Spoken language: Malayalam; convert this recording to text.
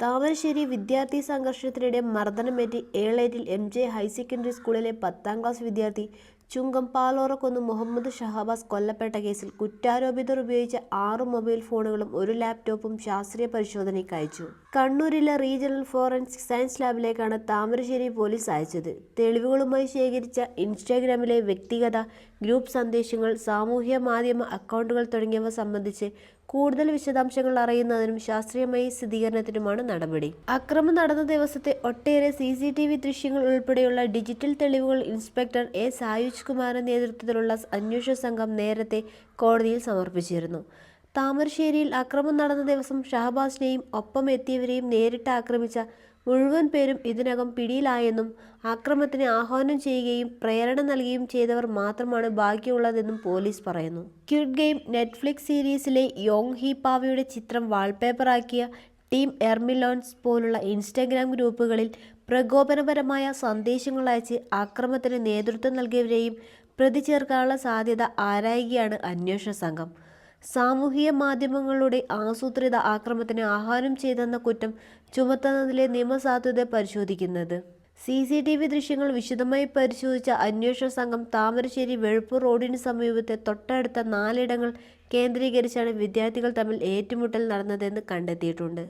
താമരശ്ശേരി വിദ്യാർത്ഥി സംഘർഷത്തിനിടെ മർദ്ദനമേറ്റ് ഏളേറ്റിൽ എം ജെ ഹയർ സെക്കൻഡറി സ്കൂളിലെ പത്താം ക്ലാസ് വിദ്യാർത്ഥി ചുങ്കം പാലോറക്കുന്ന് മുഹമ്മദ് ഷഹബാസ് കൊല്ലപ്പെട്ട കേസിൽ കുറ്റാരോപിതർ ഉപയോഗിച്ച ആറ് മൊബൈൽ ഫോണുകളും ഒരു ലാപ്ടോപ്പും ശാസ്ത്രീയ പരിശോധനയ്ക്ക് അയച്ചു. കണ്ണൂരിലെ റീജിയണൽ ഫോറൻസിക് സയൻസ് ലാബിലേക്കാണ് താമരശ്ശേരി പോലീസ് അയച്ചത്. തെളിവുകളുമായി ശേഖരിച്ച ഇൻസ്റ്റാഗ്രാമിലെ വ്യക്തിഗത ഗ്രൂപ്പ് സന്ദേശങ്ങൾ സാമൂഹ്യ മാധ്യമ അക്കൗണ്ടുകൾ തുടങ്ങിയവ സംബന്ധിച്ച് കൂടുതൽ വിശദാംശങ്ങൾ അറിയുന്നതിനും ശാസ്ത്രീയമായി സ്ഥിരീകരണത്തിനുമാണ് നടപടി. അക്രമം നടന്ന ദിവസത്തെ ഒട്ടേറെ സി സി ടി വി ദൃശ്യങ്ങൾ ഉൾപ്പെടെയുള്ള ഡിജിറ്റൽ തെളിവുകൾ ഇൻസ്പെക്ടർ എ സായുജ് കുമാറിന്റെ നേതൃത്വത്തിലുള്ള അന്വേഷണ സംഘം നേരത്തെ കോടതിയിൽ സമർപ്പിച്ചിരുന്നു. താമരശ്ശേരിയിൽ അക്രമം നടന്ന ദിവസം ഷഹബാസിനെയും ഒപ്പം എത്തിയവരെയും നേരിട്ട് ആക്രമിച്ച മുഴുവൻ പേരും ഇതിനകം പിടിയിലായെന്നും ആക്രമത്തിന് ആഹ്വാനം ചെയ്യുകയും പ്രേരണ നൽകുകയും ചെയ്തവർ മാത്രമാണ് ബാക്കിയുള്ളതെന്നും പോലീസ് പറയുന്നു. ക്യൂട്ട് ഗെയിം നെറ്റ്ഫ്ലിക്സ് സീരീസിലെ യോങ് ഹി പാവയുടെ ചിത്രം വാൾപേപ്പറാക്കിയ ടീം എർമിലോൺസ് പോലുള്ള ഇൻസ്റ്റാഗ്രാം ഗ്രൂപ്പുകളിൽ പ്രകോപനപരമായ സന്ദേശങ്ങൾ അയച്ച് ആക്രമത്തിന് നേതൃത്വം നൽകിയവരെയും പ്രതി ചേർക്കാനുള്ള സാധ്യത ആരായുകയാണ് അന്വേഷണ സംഘം. സാമൂഹിക മാധ്യമങ്ങളുടെ ആസൂത്രിത ആക്രമത്തിന് ആഹ്വാനം ചെയ്തെന്ന കുറ്റം ചുമത്തുന്നതിലെ നിയമസാധുത പരിശോധിക്കുന്നത്. സി സി ടി വി ദൃശ്യങ്ങൾ വിശദമായി പരിശോധിച്ച അന്വേഷണ സംഘം താമരശ്ശേരി വെളുപ്പ് റോഡിന് സമീപത്തെ തൊട്ടടുത്ത നാലിടങ്ങൾ കേന്ദ്രീകരിച്ചാണ് വിദ്യാർത്ഥികൾ തമ്മിൽ ഏറ്റുമുട്ടൽ നടന്നതെന്ന് കണ്ടെത്തിയിട്ടുണ്ട്.